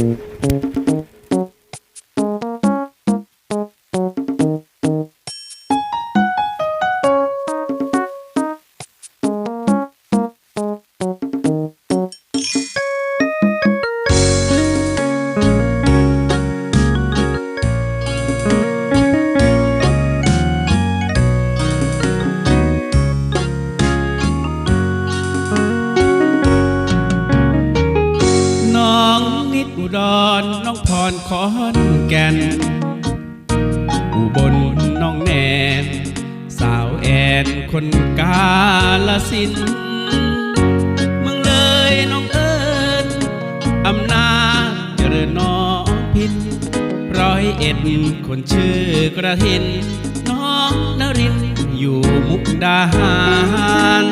Mm-hmm. อุดรน้องพรขอนแก่น อุบลน้องแนน สาวแอนคนกาลสินเมืองเลยน้องเอิญอำนาจเจริญน้องพินร้อยเอ็ดคนชื่อกระถิน น้องนรินอยู่มุกดาหาร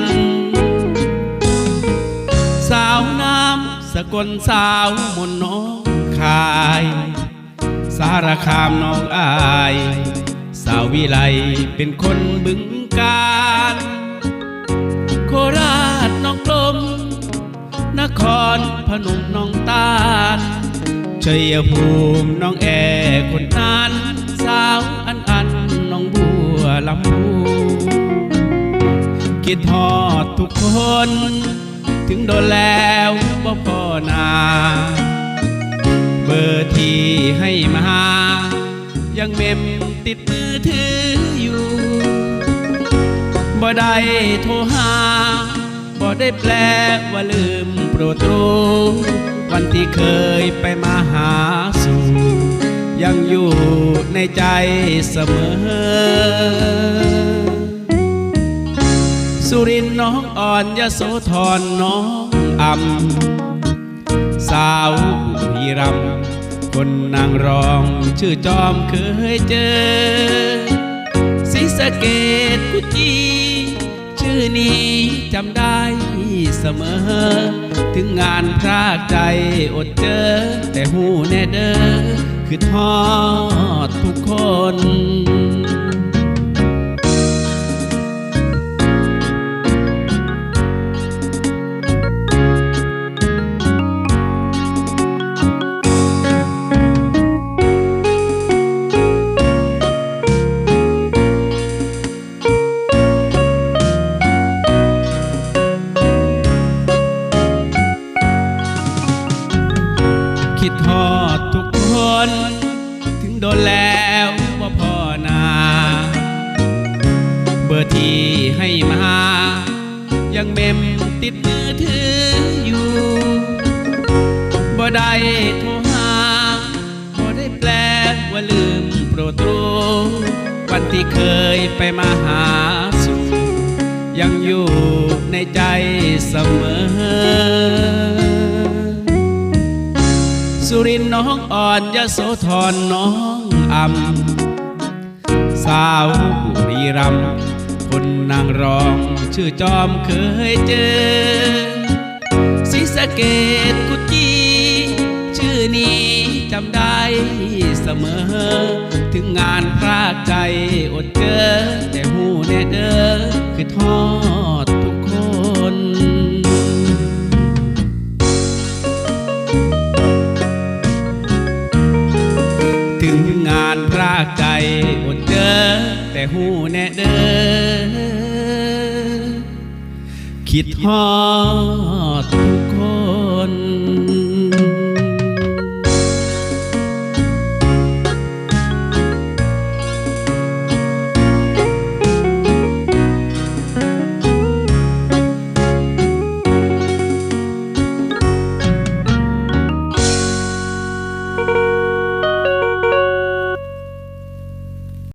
กลสาวมนน้องคาย สารคามน้องอาย สาววิไลเป็นคนบึงการ โคราชน้องกลม นครพนมน้องตาลชัยภูมิน้องแอคนนั้นสาวอันอันน้องบัวลำพูคิดทอดทุกคน ถึงโดนแล้วบ่พอนา เบอร์ที่ให้มา ยังเมมติดมือถืออยู่บ่ได้โทรหาบ่ได้แปลว่าลืมโปรดรู้วันที่เคยไปมาหาสู่ยังอยู่ในใจเสมอ น้องอ่อนยโสธรน้องอำสาวบุรีรัมคนนางรองชื่อจอมเคยเจอศรีสเกดกุจีชื่อนี้จำได้เสมอ ถึงงานพรากใจอดเจอ แต่หูแน่เด้อคือทอดทุกคน เบอร์ที่ให้มา ยังเมมติดมือถืออยู่บ่ได้โทรหาบ่ได้แปลว่าลืมโปรดรู้วันที่เคยไปมาหาสู่ยังอยู่ในใจเสมอสุรินทร์น้องอ่อนยะโสธรน้องอำสาวบุรีรัมย์ คนนางรองชื่อจอมเคยเจอศรีสะเกดกุจีชื่อนี้จำได้เสมอ ถึงงานพรากใจอดเจอแต่หูแน่เด้อคือทอดทุกคนถึงงานพรากใจอดเจอแต่หูแน่เด้อ คิดทอดทุกคน